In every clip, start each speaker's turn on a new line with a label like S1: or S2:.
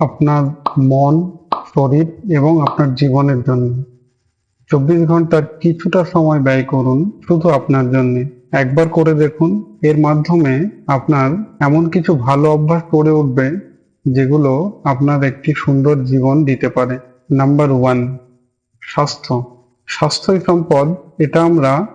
S1: আপনার মন, শরীর এবং আপনার জীবনের জন্য। চব্বিশ ঘণ্টার কিছুটা সময় ব্যয় করুন শুধু আপনার জন্য। একবার করে দেখুন, এর মাধ্যমে আপনার এমন কিছু ভালো অভ্যাস গড়ে উঠবে যেগুলো আপনার একটি সুন্দর জীবন দিতে পারে। নাম্বার ওয়ান, স্বাস্থ্য। স্বাস্থ্যই সম্পদ, এটা আমরা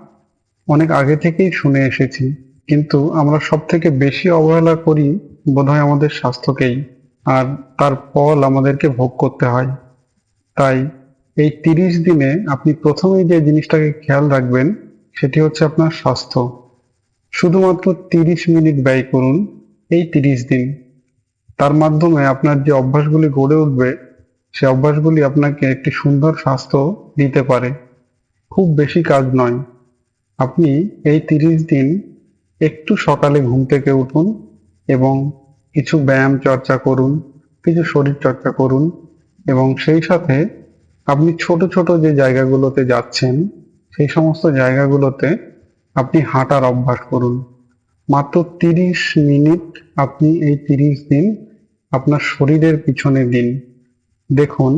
S1: অনেক আগে থেকেই শুনে এসেছি। কিন্তু আমরা সব থেকে বেশি অবহেলা করি বোধহয় আমাদের স্বাস্থ্যকেই। আর তার ফল আমাদেরকে ভোগ করতে হয়। তাই এই তিরিশ দিনে আপনি প্রথমেই যে জিনিসটাকে খেয়াল রাখবেন, সেটি হচ্ছে আপনার স্বাস্থ্য। শুধুমাত্র তিরিশ মিনিট ব্যয় করুন এই তিরিশ দিন। তার মাধ্যমে আপনার যে অভ্যাসগুলি গড়ে উঠবে, সে অভ্যাসগুলি আপনাকে একটি সুন্দর স্বাস্থ্য দিতে পারে। খুব বেশি কাজ নয়। আপনি এই তিরিশ দিন একটু সকালে ঘুম থেকে উঠুন এবং কিছু ব্যায়াম চর্চা করুন, কিছু শরীর চর্চা করুন এবং সেই সাথে আপনি ছোট ছোট যে জায়গাগুলোতে যাচ্ছেন, সেই সমস্ত জায়গাগুলোতে আপনি হাঁটার অভ্যাস করুন। মাত্র তিরিশ মিনিট আপনি এই তিরিশ দিন আপনার শরীরের পিছনে দিন। দেখুন,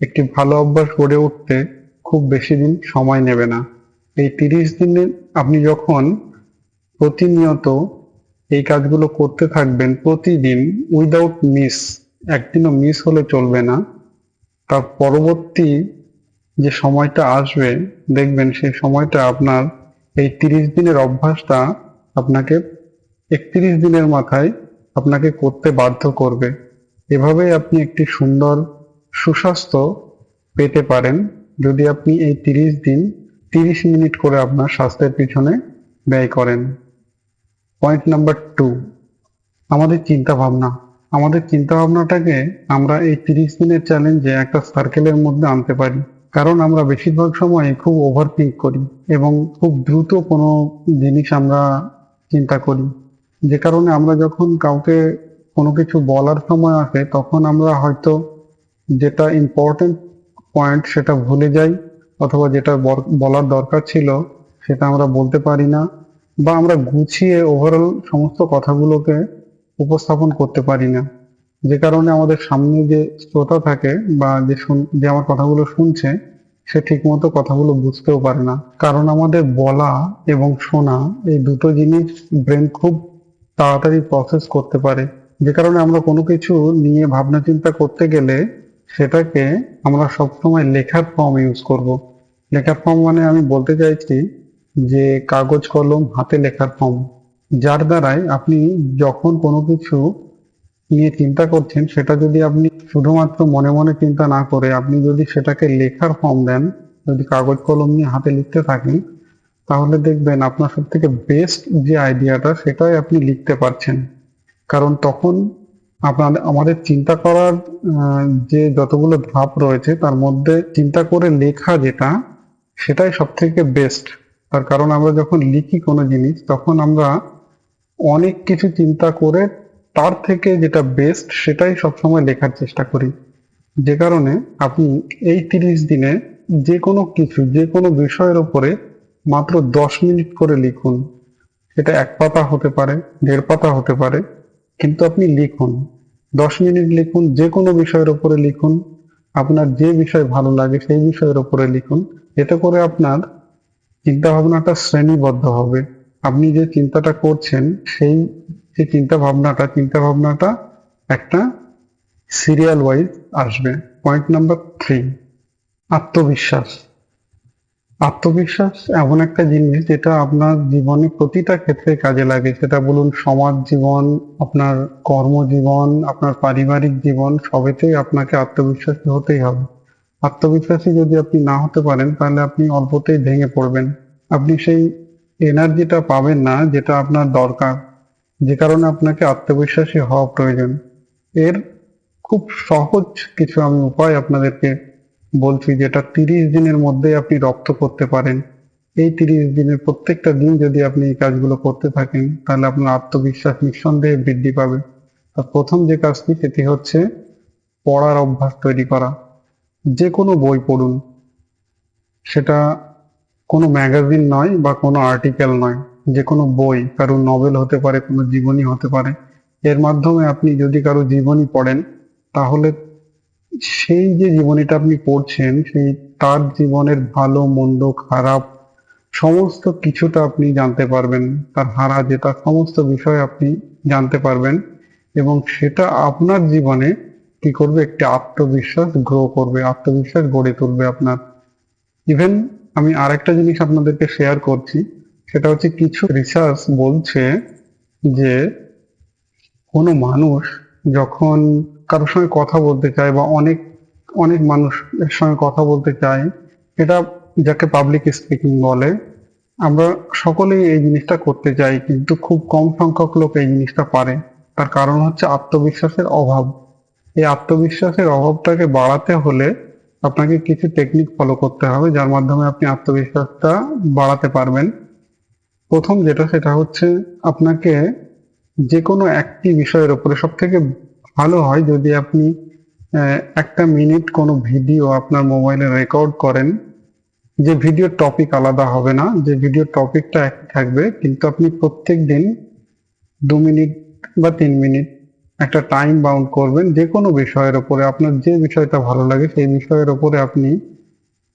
S1: একটি ভালো অভ্যাস গড়ে উঠতে খুব বেশি দিন সময় নেবে না। এই তিরিশ দিনে আপনি যখন প্রতিনিয়ত এই কাজগুলো করতে থাকবেন প্রতিদিন উইদাউট মিস একদিনও মিস হলে চলবে না। তার পরবর্তী যে সময়টা আসবে, দেখবেন সেই সময়টা আপনার এই তিরিশ দিনের অভ্যাসটা আপনাকে একত্রিশ দিনের মাথায় আপনাকে করতে বাধ্য করবে। এভাবেই আপনি একটি সুন্দর সুস্বাস্থ্য পেতে পারেন যদি আপনি এই তিরিশ দিন তিরিশ মিনিট করে আপনার স্বাস্থ্যের পিছনে ব্যয় করেন। পয়েন্ট নাম্বার টু আমাদের চিন্তা ভাবনা আমাদের চিন্তা ভাবনাটাকে আমরা এই তিরিশ দিনের চ্যালেঞ্জে একটা সার্কেলের মধ্যে আনতে পারি। কারণ আমরা বেশিরভাগ সময় খুব ওভার থিঙ্ক করি এবং খুব দ্রুত কোনো জিনিস আমরা চিন্তা করি। যে কারণে আমরা যখন কাউকে কোনো কিছু বলার সময় আসে, তখন আমরা হয়তো যেটা ইম্পর্টেন্ট পয়েন্ট সেটা ভুলে যাই, অথবা যেটা বলার দরকার ছিল সেটা আমরা বলতে পারি না। বা আমরা গুছিয়ে ওভারঅল সমস্ত কথাগুলোকে উপস্থাপন করতে পারি না। যে কারণে আমাদের সামনে যে শ্রোতা থাকে বা যে যে আমার কথাগুলো শুনছে, সে ঠিকমতো কথাগুলো বুঝতেও পারে না। কারণ আমাদের বলা এবং শোনা এই দুটো জিনিস ব্রেন খুব তাড়াতাড়ি প্রসেস করতে পারে। যে কারণে আমরা কোনো কিছু নিয়ে ভাবনা চিন্তা করতে গেলে সেটাকে আমরা সবসময় লেখার ফর্ম ইউজ করব। লেখার ফর্ম মানে আমি বলতে চাইছি যে কাগজ কলম হাতে লেখার ফর্ম, যার দ্বারাই আপনি যখন কোনো কিছু নিয়ে চিন্তা করছেন, সেটা যদি আপনি শুধুমাত্র মনে মনে চিন্তা না করে আপনি যদি সেটাকে লেখার ফর্ম দেন, যদি কাগজ কলম নিয়ে হাতে লিখতে থাকেন, তাহলে দেখবেন আপনার সব থেকে বেস্ট যে আইডিয়াটা, সেটাই আপনি লিখতে পারছেন। কারণ তখন আপনার, আমাদের চিন্তা করার যে যতগুলো ধাপ রয়েছে, তার মধ্যে চিন্তা করে লেখা যেটা, সেটাই সব থেকে বেস্ট তার কারণ আমরা যখন লিখি কোনো জিনিস, তখন আমরা অনেক কিছু চিন্তা করে তার থেকে যেটা বেস্ট সেটাই সবসময় লেখার চেষ্টা করি। যে কারণে আপনি এই তিরিশ দিনে যে কোনো কিছু, যে কোনো বিষয়ের উপরে মাত্র দশ মিনিট করে লিখুন। সেটা এক পাতা হতে পারে, দেড় পাতা হতে পারে, কিন্তু আপনি লিখুন। দশ মিনিট লিখুন, যে কোনো বিষয়ের উপরে লিখুন। আপনার যে বিষয় ভালো লাগে সেই বিষয়ের উপরে লিখুন। এতে করে আপনার চিন্তা ভাবনাটা শ্রেণীবদ্ধ হবে। আপনি যে চিন্তাটা করছেন, সেই যে চিন্তা ভাবনাটা চিন্তা ভাবনাটা একটা সিরিয়াল ওয়াইজ আসবে। পয়েন্ট নাম্বার থ্রি আত্মবিশ্বাস। আত্মবিশ্বাস এমন একটা জিনিস যেটা আপনার জীবনে প্রতিটা ক্ষেত্রে কাজে লাগে। সেটা বলুন, সমাজ জীবন, আপনার কর্মজীবন, আপনার পারিবারিক জীবন, সবেতেই আপনাকে আত্মবিশ্বাসী হতেই হবে। আত্মবিশ্বাসী যদি আপনি না হতে পারেন, তাহলে আপনি অল্পতেই ভেঙে পড়বেন। আপনি সেই এনার্জিটা পাবেন না যেটা আপনার দরকার। যে কারণে আপনাকে আত্মবিশ্বাসী হওয়া প্রয়োজন। এর খুব সহজ কিছু আমি উপায় আপনাদেরকে বলছি, যেটা তিরিশ দিনের মধ্যে আপনি রপ্ত করতে পারেন। এই তিরিশ দিনের প্রত্যেকটা দিন যদি আপনি এই কাজগুলো করতে থাকেন, তাহলে আপনার আত্মবিশ্বাস নিঃসন্দেহে বৃদ্ধি পাবে। আর প্রথম যে কাজটি, সেটি হচ্ছে পড়ার অভ্যাস তৈরি করা। যে কোনো বই পড়ুন। সেটা কোনো ম্যাগাজিন নয় বা কোনো আর্টিকেল নয়, যে কোনো বই কারও নভেল হতে পারে, কোনো জীবনী হতে পারে। এর মাধ্যমে আপনি যদি কারও জীবনী পড়েন, তাহলে সেই যে জীবনীটা আপনি পড়ছেন, সেই তার জীবনের ভালো, মন্দ, খারাপ সমস্ত কিছুটা আপনি জানতে পারবেন, তার হারা জেতা সমস্ত বিষয় আপনি জানতে পারবেন এবং সেটা আপনার জীবনে কি করবে? একটি আত্মবিশ্বাস গ্রো করবে, আত্মবিশ্বাস গড়ে তুলবে আপনার। ইভেন আমি আরেকটা জিনিস আপনাদেরকে শেয়ার করছি, সেটা হচ্ছে কিছু রিসার্চ বলছে যে কোনো মানুষ যখন কারোর সঙ্গে কথা বলতে চায় বা অনেক অনেক মানুষের সঙ্গে কথা বলতে চায়, এটা যাকে পাবলিক স্পিকিং বলে, আমরা সকলেই এই জিনিসটা করতে চাই, কিন্তু খুব কম সংখ্যক লোক এই জিনিসটা পারে। তার কারণ হচ্ছে আত্মবিশ্বাসের অভাব। এই আত্মবিশ্বাসের অভাবটাকে বাড়াতে হলে আপনাকে কিছু টেকনিক ফলো করতে হবে, যার মাধ্যমে আপনি আত্মবিশ্বাসটা বাড়াতে পারবেন। প্রথম যেটা, সেটা হচ্ছে আপনাকে যে কোনো একটি বিষয়ের উপরে সব থেকে ভালো হয় যদি আপনি একটা মিনিট কোনো ভিডিও আপনার মোবাইলে রেকর্ড করেন, যে ভিডিওর টপিক আলাদা হবে না, যে ভিডিওর টপিকটা এক থাকবে, কিন্তু আপনি প্রত্যেক দিন দু মিনিট বা তিন মিনিট একটা টাইম বাউন্ড করবেন যে কোনো বিষয়ের উপরে। আপনার যে বিষয়টা ভালো লাগে সেই বিষয়ের উপরে আপনি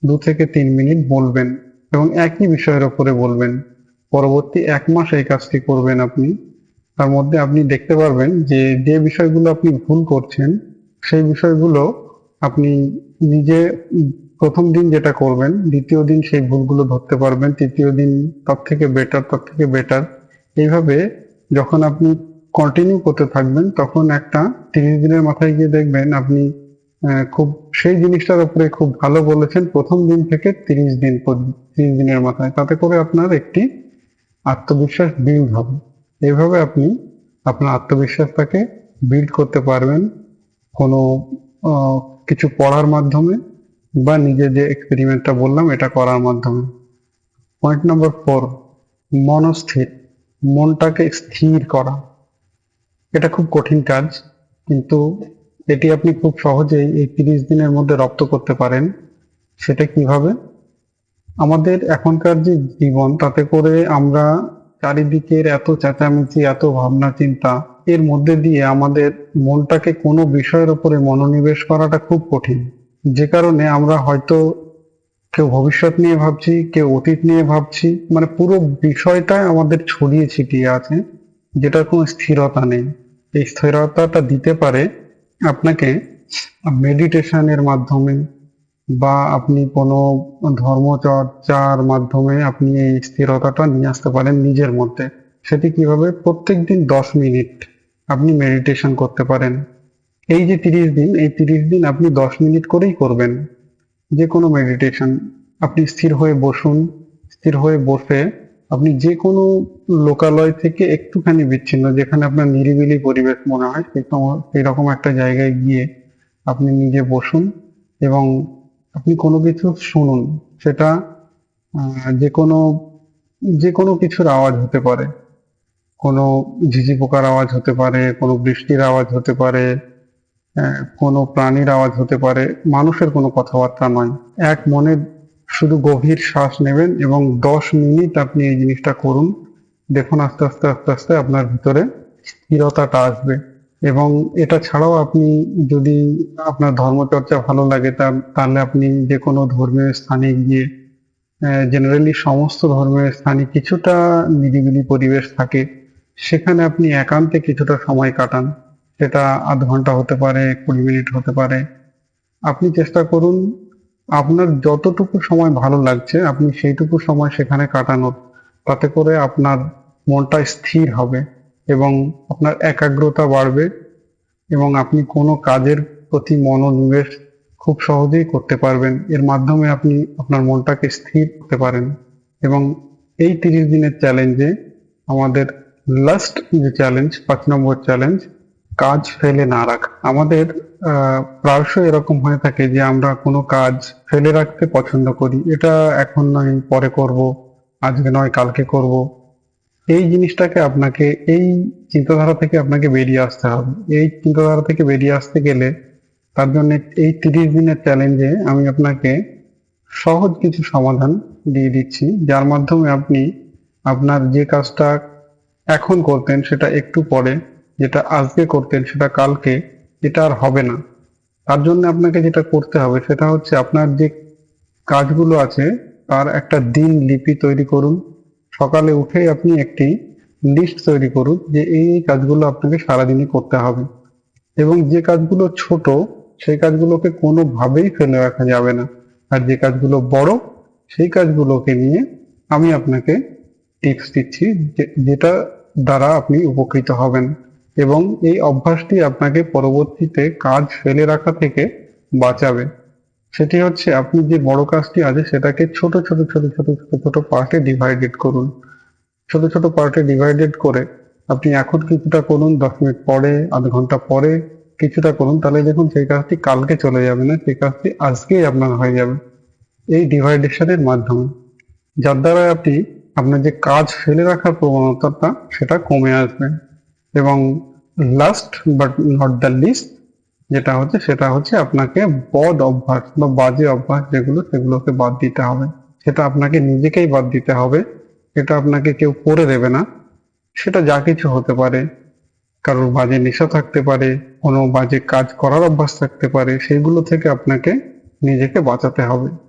S1: দু থেকে তিন মিনিট বলবেন এবং একই বিষয়ের উপরে বলবেন। পরবর্তী এক মাস এই কাজটি করবেন আপনি। তার মধ্যে আপনি দেখতে পারবেন যে যে বিষয়গুলো আপনি ভুল করছেন, সেই বিষয়গুলো আপনি নিজে প্রথম দিন যেটা করবেন, দ্বিতীয় দিন সেই ভুলগুলো ধরতে পারবেন, তৃতীয় দিন তার থেকে বেটার তার থেকে বেটার এইভাবে যখন আপনি কন্টিনিউ করতে থাকবেন, তখন একটা তিরিশ দিনের মাথায় গিয়ে দেখবেন আপনি খুব, সেই জিনিসটার উপরে খুব ভালো বলেছেন, প্রথম দিন থেকে তিরিশ দিন তিরিশ দিনের মাথায়। তাতে করে আপনার একটি আত্মবিশ্বাস বিল্ড হবে। এভাবে আপনি আপনার আত্মবিশ্বাসটাকে বিল্ড করতে পারবেন কোনো কিছু পড়ার মাধ্যমে বা নিজে যে এক্সপেরিমেন্টটা বললাম, এটা করার মাধ্যমে। পয়েন্ট নম্বর ফোর মনস্থির। মনটাকে স্থির করা। এটা খুব কঠিন কাজ, কিন্তু এটি আপনি খুব সহজেই এই তিরিশ দিনের মধ্যে রপ্ত করতে পারেন। সেটা কীভাবে? আমাদের এখনকার যে জীবন, তাতে করে আমরা চারিদিকের এত চেঁচামেচি, এত ভাবনা চিন্তা এর মধ্যে দিয়ে আমাদের মনটাকে কোনো বিষয়ের উপরে মনোনিবেশ করাটা খুব কঠিন। যে কারণে আমরা হয়তো কেউ ভবিষ্যৎ নিয়ে ভাবছি, কেউ অতীত নিয়ে ভাবছি মানে পুরো বিষয়টাই আমাদের ছড়িয়ে ছিটিয়ে আছে। যেটার কোনো স্থিরতা নেই। এই স্থিরতাটা দিতে পারে আপনাকে মেডিটেশনের মাধ্যমে বা আপনি কোনো ধর্মচর্চার মাধ্যমে আপনি এই স্থিরতাটা নিয়ে আসতে পারেন নিজের মধ্যে। সেটি কীভাবে? প্রত্যেক দিন দশ মিনিট আপনি মেডিটেশন করতে পারেন। এই যে তিরিশ দিন, এই তিরিশ দিন আপনি দশ মিনিট করেই করবেন। যে কোনো মেডিটেশন আপনি স্থির হয়ে বসুন, স্থির হয়ে বসে আপনি যে কোনো লোকালয় থেকে একটুখানি বিচ্ছিন্ন, যেখানে আপনার নিরিবিলি পরিবেশ মনে হয় সেই রকম একটা জায়গায় গিয়ে আপনি নিজে বসুন এবং আপনি কোনো কিছু শুনুন। সেটা যে কোনো যে কোনো কিছুর আওয়াজ হতে পারে। কোনো ঝিঝি পোকার আওয়াজ হতে পারে, কোনো বৃষ্টির আওয়াজ হতে পারে কোনো প্রাণীর আওয়াজ হতে পারে, মানুষের কোনো কথাবার্তা নয়। এক মনে শুধু গভীর শ্বাস নেবেন এবং দশ মিনিট আপনি এই জিনিসটা করুন। দেখুন আস্তে আস্তে আস্তে আস্তে আপনার ভিতরে স্থিরতাটা আসবে। এবং এটা ছাড়াও আপনি যদি আপনার ধর্মচর্চা ভালো লাগে তাহলে আপনি যে কোনো ধর্মীয় স্থানে গিয়ে জেনারেলি সমস্ত ধর্মের স্থানে কিছুটা নিরিবিলি পরিবেশ থাকে, সেখানে আপনি একান্তে কিছুটা সময় কাটান। সেটা আধ ঘণ্টা হতে পারে, কুড়ি মিনিট হতে পারে। আপনি চেষ্টা করুন আপনার যতটুকু সময় ভালো লাগছে, আপনি সেইটুকু সময় সেখানে কাটানোর। তাতে করে আপনার মনটা স্থির হবে এবং আপনার একাগ্রতা বাড়বে এবং আপনি কোনো কাজের প্রতি মনোনিবেশ খুব সহজেই করতে পারবেন। এর মাধ্যমে আপনি আপনার মনটাকে স্থির করতে পারেন এবং এই তিরিশ দিনের চ্যালেঞ্জে আমাদের লাস্ট যে চ্যালেঞ্জ পাঁচ নম্বর চ্যালেঞ্জ কাজ ফেলে না রাখা। আমাদের প্রায়শই এরকম হয়ে থাকে যে আমরা কোনো কাজ ফেলে রাখতে পছন্দ করি। এটা এখন নয়, পরে করব, আজকে নয়, কালকে করব। এই জিনিসটাকে আপনাকে, এই চিন্তাধারা থেকে আপনাকে বেরিয়ে আসতে হবে। এই চিন্তাধারা থেকে বেরিয়ে আসতে গেলে তার জন্য এই তিরিশ দিনের চ্যালেঞ্জে আমি আপনাকে সহজ কিছু সমাধান দিয়ে দিচ্ছি। যার মাধ্যমে আপনি আপনার যে কাজটা এখন করতেন সেটা একটু পরে যেটা আজকে করতেন সেটা কালকে, এটা আর হবে না। তার জন্য আপনাকে যেটা করতে হবে সেটা হচ্ছে আপনার যে কাজগুলো আছে, তার একটা দিন লিপি তৈরি করুন। সকালে উঠেই আপনি একটি লিস্ট তৈরি করুন যে এই কাজগুলো আপনাকে সারাদিনই করতে হবে। এবং যে কাজগুলো ছোট, সেই কাজগুলোকে কোনোভাবেই ফেলে রাখা যাবে না। আর যে কাজগুলো বড়, সেই কাজগুলোকে নিয়ে আমি আপনাকে টিপস দিচ্ছি যেটা দ্বারা আপনি উপকৃত হবেন। এবং এই অভ্যাসটি আপনাকে পরবর্তীতে কাজ ফেলে রাখা থেকে বাঁচাবে। সেটি হচ্ছে আপনি যে বড় কাজটি আছে সেটাকে ছোট ছোট ছোট ছোট ছোট ছোট পার্টে ডিভাইডেড করুন। ছোট ছোট পার্টে ডিভাইডেড করে আপনি এখন কিছুটা করুন, দশ মিনিট পরে, আধ ঘণ্টা পরে কিছুটা করুন, তাহলে দেখুন সেই কাজটি কালকে চলে যাবে না, সেই কাজটি আজকেই আপনার হয়ে যাবে। এই ডিভাইডেশনের মাধ্যমে। যার দ্বারা আপনি আপনার যে কাজ ফেলে রাখার প্রবণতাটা, সেটা কমে আসবে এবং last but not the least যেটা হচ্ছে, সেটা হচ্ছে আপনাকে বদ অভ্যাস বা বাজে অভ্যাস যেগুলো, সেগুলোকে বাদ দিতে হবে। সেটা আপনাকে নিজেকেই বাদ দিতে হবে। এটা আপনাকে কেউ করে দেবে না। সেটা যা কিছু হতে পারে। কারোর বাজে নেশা থাকতে পারে, কোনো বাজে কাজ করার অভ্যাস থাকতে পারে, সেগুলো থেকে আপনাকে নিজেকে বাঁচাতে হবে।